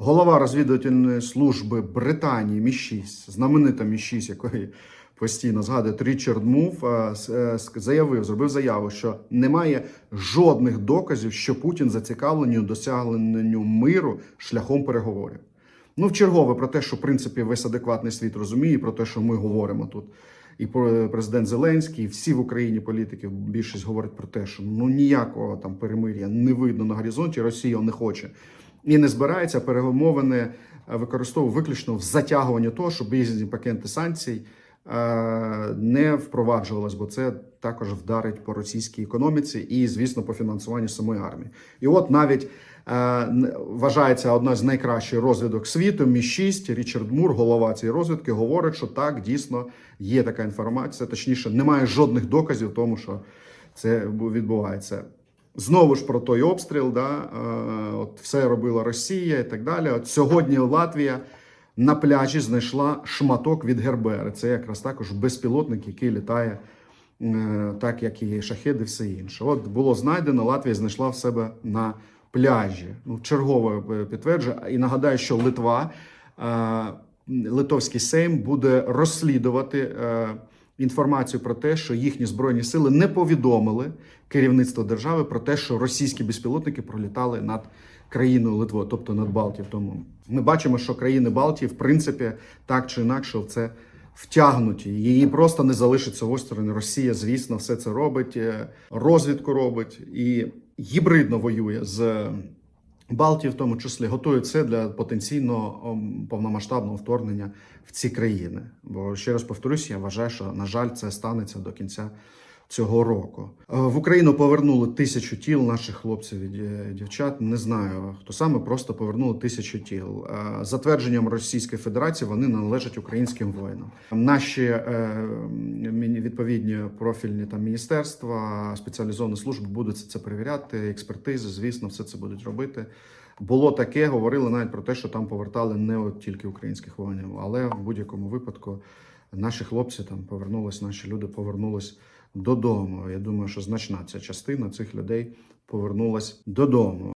голова розвідувальної служби Британії Мі-6, знаменита Мі-6, якої постійно згадують Річард Мув, е, е, заявив, зробив заяву, що немає жодних доказів, що Путін зацікавлений у досягненню миру шляхом переговорів. Ну, в чергове про те, що в принципі весь адекватний світ розуміє, про те, що ми говоримо тут. І про- президент Зеленський, і всі в Україні політики, більшість говорять про те, що ну ніякого там перемир'я не видно на горизонті, Росія не хоче і не збирається перемовини е, використовує виключно в затягуванні того, щоб різні пакети санкцій е, не впроваджувалось, бо це також вдарить по російській економіці і, звісно, по фінансуванню самої армії. І от навіть е, вважається одна з найкращих розвідок світу. Мі 6 Річард Мур, голова цієї розвідки, говорить, що так дійсно є така інформація. Точніше, немає жодних доказів тому, що це відбувається. Знову ж про той обстріл, да, е, от все робила Росія і так далі. От сьогодні Латвія на пляжі знайшла шматок від Гербери. Це якраз також безпілотник, який літає е, так, як і шахеди, все інше. От було знайдено, Латвія знайшла в себе на пляжі. Ну, чергове підтверджує. І нагадаю, що Литва, е, Литовський Сейм буде розслідувати. Інформацію про те, що їхні збройні сили не повідомили керівництво держави про те, що російські безпілотники пролітали над країною Литвою, тобто над Балтією. Тому ми бачимо, що країни Балтії, в принципі, так чи інакше, в це втягнуті. Її просто не залишиться осторонь. Росія, звісно, все це робить, е, розвідку робить і гібридно воює з Балтії, в тому числі, готують це для потенційного повномасштабного вторгнення в ці країни. Бо ще раз повторюсь, я вважаю, що на жаль, це станеться до кінця цього року. Е, В Україну повернули тисячу тіл наших хлопців і дівчат. Не знаю хто саме, просто повернули тисячу тіл. Е, За твердженням Російської Федерації вони належать українським воїнам. Наші е, відповідні профільні там міністерства, спеціалізовані служби будуть це перевіряти, експертизи, звісно, все це будуть робити. Було таке, говорили навіть про те, що там повертали не от тільки українських воїнів, але в будь-якому випадку наші хлопці там повернулись, наші люди повернулись додому. Я думаю, що значна ця частина цих людей повернулась додому.